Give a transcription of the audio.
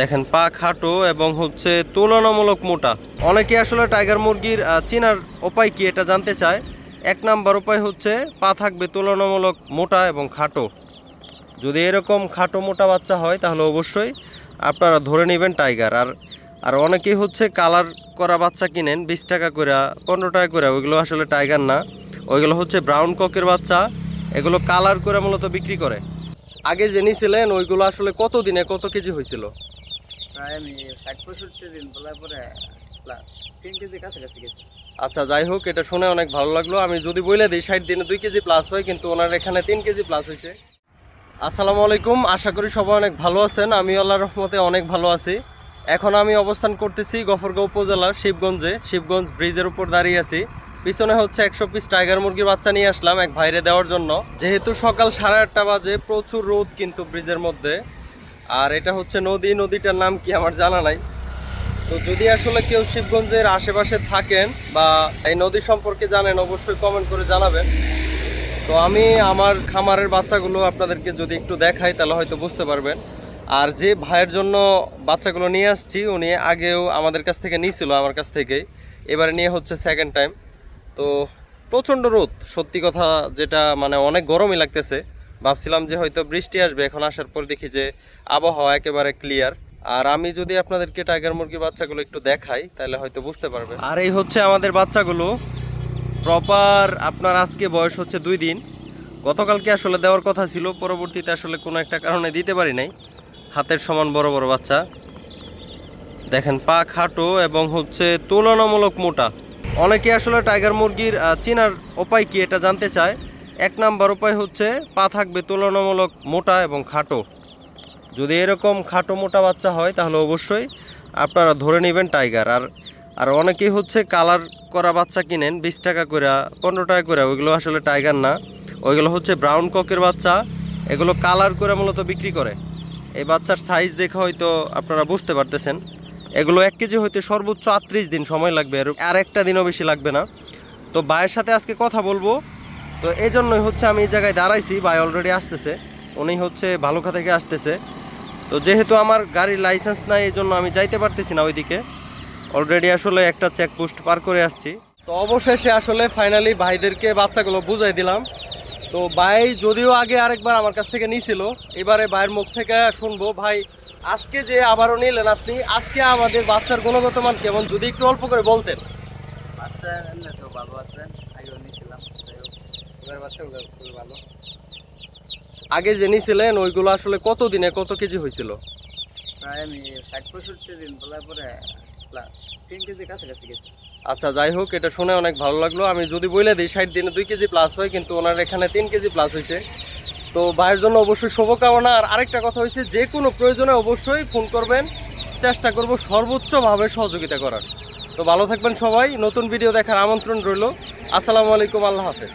দেখেন, পা খাটো এবং হচ্ছে তুলনামূলক মোটা। অনেকে আসলে টাইগার মুরগির চেনার উপায় কি এটা জানতে চায়? এক নাম্বার উপায় হচ্ছে পা থাকবে তুলনামূলক মোটা এবং খাটো। যদি এরকম খাটো মোটা বাচ্চা হয়, তাহলে অবশ্যই আপনারা ধরে নেবেন টাইগার। আর আর অনেকেই হচ্ছে কালার করা বাচ্চা কিনেন, বিশ টাকা করে, পনেরো টাকা করে, ওইগুলো আসলে টাইগার না। ওইগুলো হচ্ছে ব্রাউন ককের বাচ্চা, এগুলো কালার করে মূলত বিক্রি করে। আগে যে নিছিলেন, ওইগুলো আসলে কত দিনে কত কেজি হয়েছিল? আচ্ছা যাই হোক, এটা শুনে অনেক ভালো লাগল। আমি যদি বলে দিই, ষাট দিনে দুই কেজি প্লাস হয়, কিন্তু ওনার এখানে তিন কেজি প্লাস হয়েছে। আসসালামু আলাইকুম, আশা করি সবাই অনেক ভালো আছেন। আমি আল্লাহ রহমতে অনেক ভালো আছি। এখন আমি অবস্থান করতেছি গফরগাঁও উপজেলার শিবগঞ্জে। শিবগঞ্জ ব্রিজের উপর দাঁড়িয়ে আছি। পিছনে হচ্ছে একশো পিস টাইগার মুরগির বাচ্চা নিয়ে আসলাম এক ভাইরে দেওয়ার জন্য। যেহেতু সকাল সাড়ে আটটা বাজে, প্রচুর রোদ কিন্তু ব্রিজের মধ্যে। আর এটা হচ্ছে নদী, নদীটার নাম কি আমার জানা নাই। তো যদি আসলে কেউ শিবগঞ্জের আশেপাশে থাকেন বা এই নদী সম্পর্কে জানেন, অবশ্যই কমেন্ট করে জানাবেন। তো আমি আমার খামারের বাচ্চাগুলো আপনাদেরকে যদি একটু দেখাই, তাহলে হয়তো বুঝতে পারবেন। আর যে ভাইয়ের জন্য বাচ্চাগুলো নিয়ে আসছি, উনি আগেও আমাদের কাছ থেকে নিয়েছিল আমার কাছ থেকেই। এবারে নিয়ে হচ্ছে সেকেন্ড টাইম তো প্রচণ্ড রোদ, সত্যি কথা যেটা মানে অনেক গরমই লাগতেছে। ভাবছিলাম যে হয়তো বৃষ্টি আসবে, এখন আসার পর দেখি যে আবহাওয়া একেবারে ক্লিয়ার আর আমি যদি আপনাদেরকে টাইগার মুরগি বাচ্চাগুলো একটু দেখাই, তাহলে হয়তো বুঝতে পারবেন। আর এই হচ্ছে আমাদের বাচ্চাগুলো। প্রপার আপনার আজকে বয়স হচ্ছে দুই দিন। গতকালকে আসলে দেওয়ার কথা ছিল, পরবর্তীতে আসলে কোনো একটা কারণে দিতে পারি নাই। হাতের সমান বড় বড় বাচ্চা। দেখেন, পা খাটো এবং হচ্ছে তুলনামূলক মোটা। অনেকে আসলে টাইগার মুরগির চেনার উপায় কি এটা জানতে চায়। এক নাম্বার উপায় হচ্ছে, পা থাকবে তুলনামূলক মোটা এবং খাটো। যদি এরকম খাটো মোটা বাচ্চা হয়, তাহলে অবশ্যই আপনারা ধরে নেবেন টাইগার। আর আর অনেকেই হচ্ছে কালার করা বাচ্চা কিনেন, বিশ টাকা করে, পনেরো টাকা করে, ওইগুলো আসলে টাইগার না। ওইগুলো হচ্ছে ব্রাউন ককের বাচ্চা, এগুলো কালার করে মূলত বিক্রি করে। এই বাচ্চার সাইজ দেখে হয়তো আপনারা বুঝতে পারতেছেন। এগুলো এক কেজি হইতে সর্বোচ্চ আটত্রিশ দিন সময় লাগবে, আর- একটা দিনও বেশি লাগবে না। তো ভাইয়ের সাথে আজকে কথা বলব। তো এই জন্যই হচ্ছে আমি এই জায়গায় দাঁড়াইছি, ভাই অলরেডি আসতেছে। উনি হচ্ছে ভালুকা থেকে আসতেছে। তো যেহেতু আমার গাড়ির লাইসেন্স নাই, এই জন্য আমি যাইতে পারতেছি না ওইদিকে। অলরেডি আসলে একটা চেকপোস্ট পার করে আসছি। তো অবশেষে আসলে ফাইনালি ভাইদেরকে বাচ্চাগুলো বুঝাই দিলাম। তো ভাই যদিও আগে আরেকবার আমার কাছ থেকে নিয়েছিল এবারে ভাইয়ের মুখ থেকে শুনব। ভাই, আজকে যে আবারও নিলেন আপনি, আজকে আমাদের বাচ্চার গুণগত মান কেমন? যদি একটু অল্প করে বলতেন। বাচ্চা তো ভালো আগেও নিয়েছিলাম যাই হোক এবার বাচ্চাগুলো খুবই ভালো আগে যে নিয়েছিলেন ওইগুলো আসলে কত দিনে কত কেজি হয়েছিল? প্রায় আমি ষাট পঁয়ষট্টি দিন বলার পরে তিন কেজি কাছাকাছি গেছে। আচ্ছা যাই হোক এটা শুনে অনেক ভালো লাগল। আমি যদি বলে দিই ষাট দিনে দুই কেজি প্লাস হয় কিন্তু ওনার এখানে তিন কেজি প্লাস হয়েছে। তো ভাইয়ের জন্য অবশ্যই শুভকামনা। আর আরেকটা কথা হয়েছে যে কোনো প্রয়োজনে অবশ্যই ফোন করবেন। চেষ্টা করব সর্বোচ্চভাবে সহযোগিতা করার। তো ভালো থাকবেন সবাই। নতুন ভিডিও দেখার আমন্ত্রণ রইল। আসসালামু আলাইকুম আল্লাহ হাফেজ।